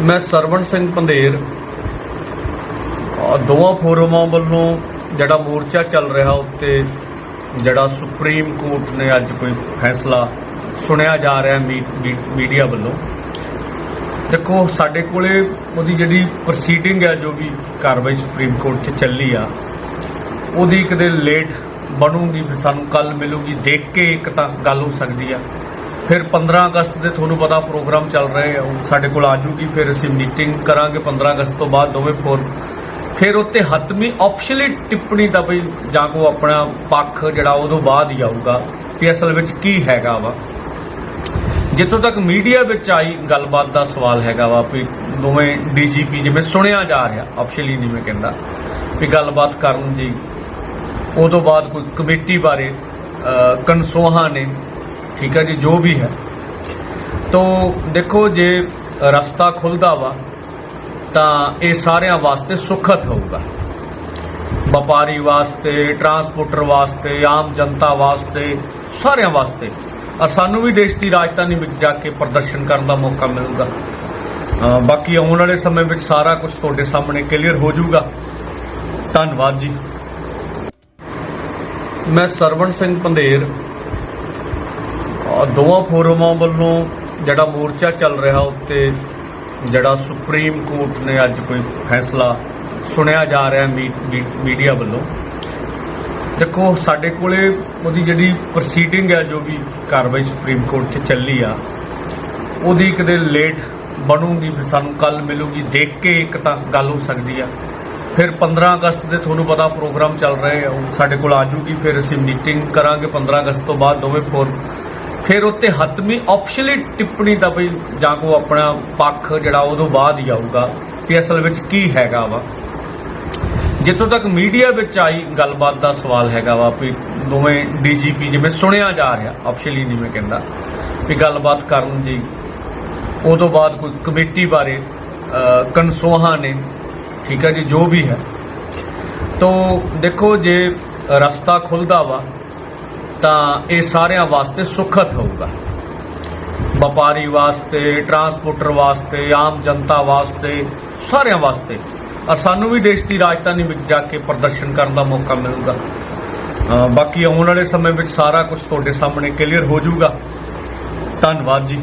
ਮੈਂ ਸਰਵਣ ਸਿੰਘ ਪੰਧੇਰ। ਦੋਵਾਂ ਫੋਰਮਾਂ ਵੱਲੋਂ ਜਿਹੜਾ ਮੋਰਚਾ ਚੱਲ ਰਿਹਾ ਉੱਤੇ ਜਿਹੜਾ ਸੁਪਰੀਮ ਕੋਰਟ ਨੇ ਅੱਜ ਕੋਈ ਫੈਸਲਾ ਸੁਣਿਆ ਜਾ ਰਿਹਾ ਮੀ- ਮੀਡੀਆ ਵੱਲੋਂ। ਦੇਖੋ, ਸਾਡੇ ਕੋਲੇ ਉਹਦੀ ਜਿਹੜੀ ਪ੍ਰੋਸੀਡਿੰਗ ਹੈ, ਜੋ ਵੀ ਕਾਰਵਾਈ ਸੁਪਰੀਮ ਕੋਰਟ 'ਚ ਚੱਲੀ ਆ, ਉਹਦੀ ਕਦੇ ਲੇਟ ਬਣੂਗੀ, ਫਿਰ ਸਾਨੂੰ ਕੱਲ ਮਿਲੂਗੀ। ਦੇਖ ਕੇ ਇੱਕ ਤਾਂ ਗੱਲ ਹੋ ਸਕਦੀ ਆ। ਫਿਰ 15 ਅਗਸਤ ਦੇ ਤੁਹਾਨੂੰ ਪਤਾ ਪ੍ਰੋਗਰਾਮ ਚੱਲ ਰਹੇ ਆ ਸਾਡੇ ਕੋਲ ਆ ਜੂਗੀ ਫਿਰ ਅਸੀਂ ਮੀਟਿੰਗ ਕਰਾਂਗੇ 15 ਅਗਸਤ ਤੋਂ ਬਾਅਦ ਦੋਵੇਂ ਫੋਰ ਫਿਰ ਉੱਤੇ ਹਤਮੀ ਆਪਸ਼ਨਲੀ ਟਿੱਪਣੀ ਦਾ ਵੀ ਜਾਂ ਕੋ ਆਪਣਾ ਪੱਖ ਜਿਹੜਾ ਉਦੋਂ ਬਾਅਦ ਹੀ ਆਊਗਾ ਕਿ ਅਸਲ ਵਿੱਚ ਕੀ ਹੈਗਾ ਵਾ। ਜਿੱਥੋਂ ਤੱਕ ਮੀਡੀਆ ਵਿੱਚ ਆਈ ਗੱਲਬਾਤ ਦਾ ਸਵਾਲ ਹੈਗਾ ਵਾ ਵੀ ਦੋਵੇਂ ਡੀਜੀਪੀ ਜਿਵੇਂ ਸੁਣਿਆ ਜਾ ਰਿਹਾ ਆਪਸ਼ਨਲੀ ਨਹੀਂ ਮੈਂ ਕਹਿੰਦਾ ਵੀ ਗੱਲਬਾਤ ਕਰਨ ਦੀ। ਉਦੋਂ ਬਾਅਦ ਕੋਈ ਕਮੇਟੀ ਬਾਰੇ ਅਹ, ਨੇ ਠੀਕ ਹੈ ਜੀ, ਜੋ ਵੀ ਹੈ। ਤੋ ਦੇਖੋ ਜੇ ਰਸਤਾ ਖੁੱਲਦਾ ਵਾ, ਤਾਂ ਇਹ ਸਾਰਿਆਂ ਵਾਸਤੇ ਸੁਖਤ ਹੋਊਗਾ। ਵਪਾਰੀ ਵਾਸਤੇ ਟਰਾਂਸਪੋਰਟਰ ਵਾਸਤੇ, ਆਮ ਜਨਤਾ ਵਾਸਤੇ, ਸਾਰਿਆਂ ਵਾਸਤੇ। ਔਰ ਸਾਨੂੰ ਵੀ ਦੇਸ਼ ਦੀ ਰਾਜਧਾਨੀ ਵਿੱਚ ਜਾ ਕੇ ਪ੍ਰਦਰਸ਼ਨ ਕਰਨ ਦਾ ਮੌਕਾ ਮਿਲੂਗਾ। ਬਾਕੀ ਆਉਣ ਵਾਲੇ ਸਮੇਂ ਵਿੱਚ ਸਾਰਾ ਕੁਝ ਤੁਹਾਡੇ ਸਾਹਮਣੇ ਕਲੀਅਰ ਹੋ ਜਾਊਗਾ। ਧੰਨਵਾਦ ਜੀ। ਮੈਂ ਸਰਵਣ ਸਿੰਘ ਪੰਧੇਰ ਦੋਵਾਂ ਫੋਰਮਾਂ ਵੱਲੋਂ ਜਿਹੜਾ ਮੋਰਚਾ ਚੱਲ ਰਿਹਾ ਉੱਤੇ ਜਿਹੜਾ ਸੁਪਰੀਮ ਕੋਰਟ ਨੇ ਅੱਜ ਕੋਈ ਫੈਸਲਾ ਸੁਣਿਆ ਜਾ ਰਿਹਾ ਮੀ- ਮੀ- ਮੀਡੀਆ ਵੱਲੋਂ। ਦੇਖੋ, ਸਾਡੇ ਕੋਲੇ ਉਹਦੀ ਜਿਹੜੀ ਪ੍ਰੋਸੀਡਿੰਗ ਹੈ, ਜੋ ਵੀ ਕਾਰਵਾਈ ਸੁਪਰੀਮ ਕੋਰਟ 'ਚ ਚੱਲੀ ਆ, ਉਹਦੀ ਕਦੇ ਲੇਟ ਬਣੂਗੀ, ਫਿਰ ਸਾਨੂੰ ਕੱਲ ਮਿਲੂਗੀ। ਦੇਖ ਕੇ ਇੱਕ ਤਾਂ ਗੱਲ ਹੋ ਸਕਦੀ ਆ। ਫਿਰ 15 ਅਗਸਤ ਦੇ ਤੁਹਾਨੂੰ ਪਤਾ ਪ੍ਰੋਗਰਾਮ ਚੱਲ ਰਹੇ ਆ, ਉਹ ਸਾਡੇ ਕੋਲ ਆ ਜੂਗੀ, ਫਿਰ ਅਸੀਂ ਮੀਟਿੰਗ ਕਰਾਂਗੇ 15 ਅਗਸਤ ਤੋਂ ਬਾਅਦ ਦੋਵੇਂ ਫੋਰ ਫਿਰ ਉੱਤੇ ਹਤਮੀ ਆਪਸ਼ਨਲੀ ਟਿੱਪਣੀ ਦਾ ਵੀ ਜਾਂ ਕੋ ਆਪਣਾ ਪੱਖ ਜਿਹੜਾ ਉਦੋਂ ਬਾਅਦ ਹੀ ਆਊਗਾ ਕਿ ਅਸਲ ਵਿੱਚ ਕੀ ਹੈਗਾ ਵਾ। ਜਿੱਥੋਂ ਤੱਕ ਮੀਡੀਆ ਵਿੱਚ ਆਈ ਗੱਲਬਾਤ ਦਾ ਸਵਾਲ ਹੈਗਾ ਵਾ ਵੀ ਦੋਵੇਂ ਡੀਜੀਪੀ ਜਿਵੇਂ ਸੁਣਿਆ ਜਾ ਰਿਹਾ ਆਪਸ਼ਨਲੀ ਨਹੀਂ ਮੈਂ ਕਹਿੰਦਾ ਵੀ ਗੱਲਬਾਤ ਕਰਨ ਦੀ ਉਦੋਂ ਬਾਅਦ ਕੋਈ ਕਮੇਟੀ ਬਾਰੇ ਅਹ, ਨੇ ਠੀਕ ਹੈ ਜੀ ਜੋ ਵੀ ਹੈ। ਤੋ ਦੇਖੋ ਜੇ ਰਸਤਾ ਖੁੱਲਦਾ ਵਾ ਤਾਂ ਇਹ ਸਾਰਿਆਂ ਵਾਸਤੇ ਸੁਖਤ ਹੋਊਗਾ। ਵਪਾਰੀ ਵਾਸਤੇ ਟਰਾਂਸਪੋਰਟਰ ਵਾਸਤੇ, ਆਮ ਜਨਤਾ ਵਾਸਤੇ, ਸਾਰਿਆਂ ਵਾਸਤੇ। ਔਰ ਸਾਨੂੰ ਵੀ ਦੇਸ਼ ਦੀ ਰਾਜਧਾਨੀ ਵਿੱਚ ਜਾ ਕੇ ਪ੍ਰਦਰਸ਼ਨ ਕਰਨ ਦਾ ਮੌਕਾ ਮਿਲੂਗਾ। ਬਾਕੀ ਆਉਣ ਵਾਲੇ ਸਮੇਂ ਵਿੱਚ ਸਾਰਾ ਕੁਝ ਤੁਹਾਡੇ ਸਾਹਮਣੇ ਕਲੀਅਰ ਹੋ ਜਾਊਗਾ। ਧੰਨਵਾਦ ਜੀ।